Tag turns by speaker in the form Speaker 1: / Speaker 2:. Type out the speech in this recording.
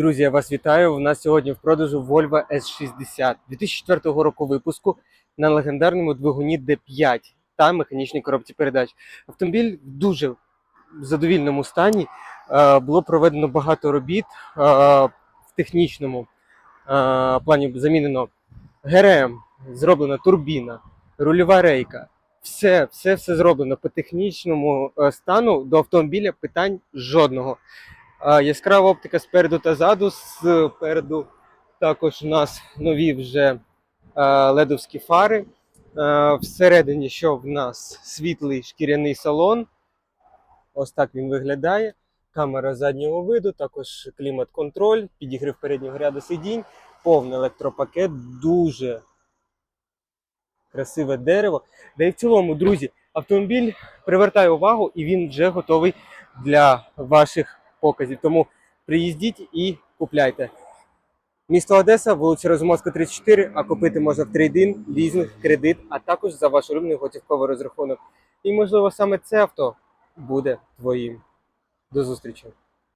Speaker 1: Друзі, я вас вітаю. У нас сьогодні в продажу Volvo S60 2004 року випуску на легендарному двигуні D5 та механічній коробці передач. Автомобіль в дуже задовільному стані. Е, Було проведено багато робіт е, в технічному е, плані. Замінено ГРМ, зроблена турбіна, рульова рейка. Все, все, все зроблено по технічному стану до автомобіля питань жодного. Яскрава оптика спереду та ззаду. Спереду також у нас нові вже ледовські фари. Всередині, що в нас світлий шкіряний салон. Ось так він виглядає. Камера заднього виду, також клімат-контроль, підігрів переднього ряду сидінь, повний електропакет, дуже красиве дерево. Да і в цілому, друзі, автомобіль привертає увагу і він вже готовий для ваших показів. Тому приїздіть і купляйте. Місто Одеса, вулиця Розумовська, 34, а купити можна в трейдин, лізинг, кредит, а також за ваш рівний готівковий розрахунок. І, можливо, саме це авто буде твоїм. До зустрічі!